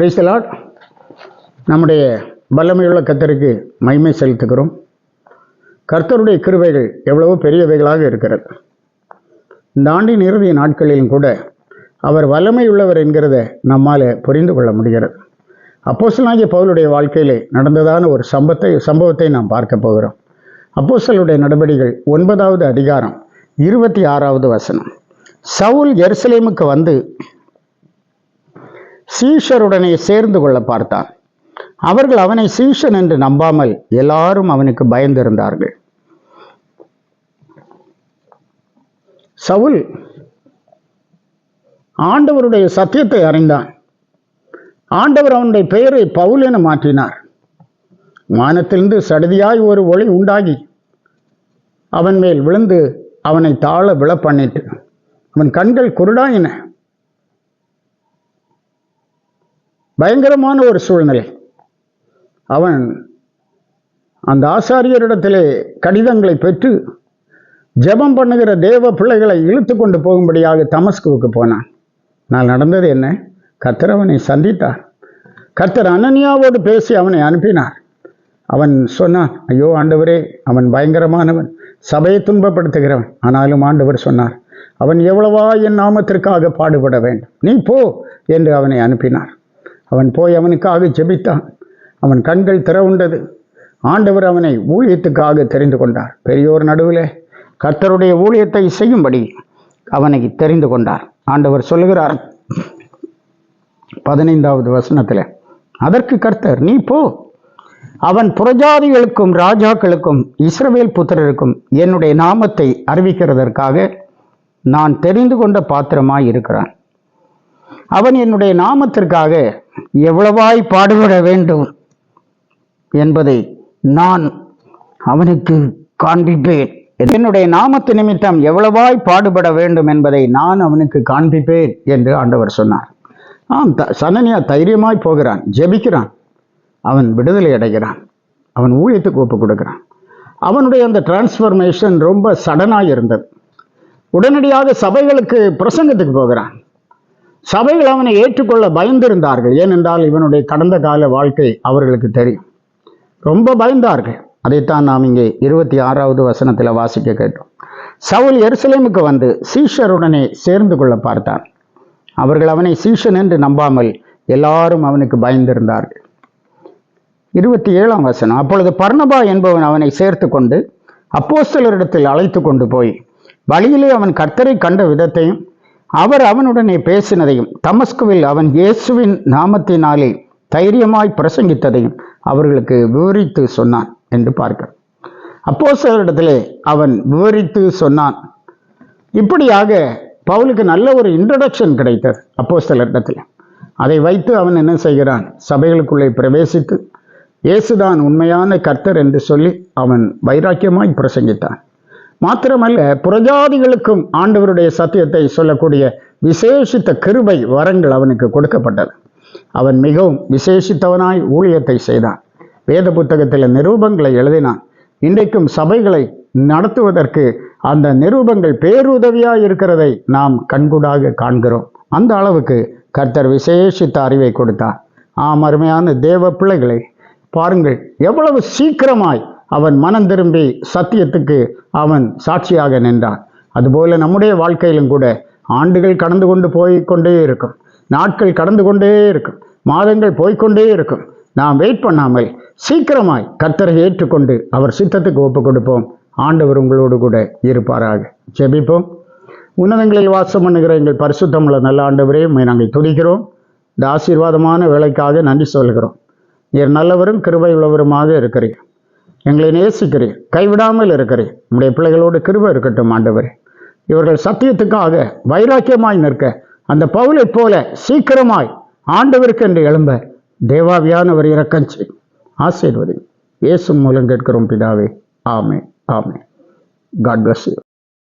பிரைசலாட் நம்முடைய வல்லமையுள்ள கத்தருக்கு மகிமை செலுத்துகிறோம். கர்த்தருடைய கிருவைகள் எவ்வளவோ பெரியவைகளாக இருக்கிறது. இந்த ஆண்டின் இறுதி நாட்களிலும் கூட அவர் வல்லமையுள்ளவர் என்கிறத நம்மால் புரிந்து கொள்ள முடிகிறது. அப்போசலாகிய பவுலுடைய வாழ்க்கையிலே நடந்ததான ஒரு சம்பத்தை சம்பவத்தை நாம் பார்க்க போகிறோம். அப்போசலுடைய நடவடிக்கைகள் ஒன்பதாவது அதிகாரம் இருபத்தி ஆறாவது வசனம். சவுல் எருசலேமுக்கு வந்து சீஷருடனே சேர்ந்து கொள்ள பார்த்தான். அவர்கள் அவனை சீஷன் என்று நம்பாமல் எல்லாரும் அவனுக்கு பயந்திருந்தார்கள். சவுல் ஆண்டவருடைய சத்தியத்தை அறிந்தான். ஆண்டவர் அவனுடைய பெயரை பவுல் என மாற்றினார். வானத்திலிருந்து சடுதியாய் ஒரு ஒளி உண்டாகி அவன் மேல் விழுந்து அவனை தாழ விழ பண்ணிட்டு அவன் கண்கள் குருடாயின. பயங்கரமான ஒரு சூழ்நிலை. அவன் அந்த ஆசாரியரிடத்திலே கடிதங்களை பெற்று ஜெபம் பண்ணுகிற தேவ பிள்ளைகளை இழுத்து கொண்டு போகும்படியாக தமஸ்குவுக்கு போனான். நான் நடந்தது என்ன? கத்தர் அவனை சந்தித்தார். கத்தர் அனன்யாவோடு பேசி அவனை அனுப்பினார். அவன் சொன்னான் ஐயோ ஆண்டவரே அவன் பயங்கரமானவன் சபையை துன்பப்படுத்துகிறவன். ஆனாலும் ஆண்டவர் சொன்னார் அவன் எவ்வளவா என் நாமத்திற்காக பாடுபட வேண்டும். நீ போ என்று அவனை அனுப்பினார். அவன் போய் அவனுக்காக ஜெபித்தான். அவன் கண்கள் திறவுண்டது. ஆண்டவர் அவனை ஊழியத்துக்காக தெரிந்து கொண்டார். பெரியோர் நடுவில் கர்த்தருடைய ஊழியத்தை செய்யும்படி அவனை தெரிந்து கொண்டார். ஆண்டவர் சொல்லுகிறார். பதினைந்தாவது வசனத்தில் அதற்கு கர்த்தர் நீ போ. அவன் புரஜாதிகளுக்கும் ராஜாக்களுக்கும் இஸ்ரவேல் புத்திரருக்கும் என்னுடைய நாமத்தை அறிவிக்கிறதற்காக நான் தெரிந்து கொண்ட பாத்திரமாய் இருக்கிறான். அவன் என்னுடைய நாமத்திற்காக எவ்வளவாய் பாடுபட வேண்டும் என்பதை நான் அவனுக்கு காண்பிப்பேன். என்னுடைய நாமத்து நிமித்தம் எவ்வளவாய் பாடுபட வேண்டும் என்பதை நான் அவனுக்கு காண்பிப்பேன் என்று ஆண்டவர் சொன்னார். ஆம் த சனனியா தைரியமாய் போகிறான் ஜெபிக்கிறான். அவன் விடுதலை அடைகிறான். அவன் ஊழியத்துக்கு ஒப்பு கொடுக்கிறான். அவனுடைய அந்த டிரான்ஸ்ஃபர்மேஷன் ரொம்ப சடனாக இருந்தது. உடனடியாக சபைகளுக்கு பிரசங்கத்துக்கு போகிறான். சபைகள் அவனை ஏற்றுக்கொள்ள பயந்திருந்தார்கள். ஏனென்றால் இவனுடைய கடந்த கால வாழ்க்கை அவர்களுக்கு தெரியும். ரொம்ப பயந்தார்கள். அதைத்தான் நாம் இங்கே இருபத்தி ஆறாவது வசனத்தில் வாசிக்க கேட்டோம். சவுல் எருசலேமுக்கு வந்து சீஷருடனே சேர்ந்து கொள்ள பார்த்தான். அவர்கள் அவனை சீஷன் என்று நம்பாமல் எல்லாரும் அவனுக்கு பயந்திருந்தார்கள். இருபத்தி ஏழாம் வசனம் அப்பொழுது பர்ணபா என்பவன் அவனை சேர்த்து கொண்டு அப்போஸ்தலரிடத்தில் அழைத்து கொண்டு போய் வழியிலே அவன் கர்த்தரை கண்ட விதத்தையும் அவர் அவனுடனே பேசினதையும் தமஸ்குவில் அவன் இயேசுவின் நாமத்தினாலே தைரியமாய் பிரசங்கித்ததையும் அவர்களுக்கு விவரித்து சொன்னான் என்று பார்க்கிறார் அப்போ சிலரிடத்திலே அவன் விவரித்து சொன்னான் இப்படியாக பவுலுக்கு நல்ல ஒரு இன்ட்ரடக்ஷன் கிடைத்தது அப்போஸ்தலரிடத்தில் அதை வைத்து அவன் என்ன செய்கிறான்? சபைகளுக்குள்ளே பிரவேசித்து இயேசுதான் உண்மையான கர்த்தர் என்று சொல்லி அவன் வைராக்கியமாய் பிரசங்கித்தான். மாத்திரமல்ல புரஜாதிகளுக்கும் ஆண்டவருடைய சத்தியத்தை சொல்லக்கூடிய விசேஷித்த கிருபை வரங்கள் அவனுக்கு கொடுக்கப்பட்டது. அவன் மிகவும் விசேஷித்தவனாய் ஊழியத்தை செய்தான். வேத புத்தகத்தில் நிரூபங்களை எழுதினான். இன்றைக்கும் சபைகளை நடத்துவதற்கு அந்த நிரூபங்கள் பேருதவியாக இருக்கிறதை நாம் கண்கூடாக காண்கிறோம். அந்த அளவுக்கு கர்த்தர் விசேஷித்த அறிவை கொடுத்தார். ஆம் அருமையான தேவ பிள்ளைகளை பாருங்கள் எவ்வளவு சீக்கிரமாய் அவன் மனம் திரும்பி சத்தியத்துக்கு அவன் சாட்சியாக நின்றான். அதுபோல நம்முடைய வாழ்க்கையிலும் கூட ஆண்டுகள் கடந்து கொண்டு போய்கொண்டே இருக்கும். நாட்கள் கடந்து கொண்டே இருக்கும். மாதங்கள் போய்க்கொண்டே இருக்கும். நாம் வெயிட் பண்ணாமல் சீக்கிரமாய் கர்த்தரை ஏற்றுக்கொண்டு அவர் சித்தத்துக்கு ஒப்பு கொடுப்போம். ஆண்டவர் உங்களோடு கூட இருப்பாராக. ஜெபிப்போம். உன்னதங்களில் வாசம் பண்ணுகிற எங்கள் பரிசுத்தமுள்ள நல்ல ஆண்டவரே நாங்கள் துதிக்கிறோம். இந்த ஆசீர்வாதமான வேலைக்காக நன்றி சொல்கிறோம். நீர் நல்லவரும் கிருபை உள்ளவருமாக இருக்கிறீர்கள் எங்களை நேசிக்கிறீர் கைவிடாமல் இருக்கிறீர் உம்முடைய பிள்ளைகளோடு கிருபை இருக்கட்டும் ஆண்டவர். இவர்கள் சத்தியத்துக்காக வைராக்கியமாய் நிற்க அந்த பவுலைப் போல சீக்கிரமாய் ஆண்டவருக்கு என்று எழும்ப தேவாவியானவர் இறக்கம் செய். ஆசீர்வதி இயேசு மூலம் கேட்கிறோம் பிதாவே. ஆமே ஆமே காட் பிளஸ் யூ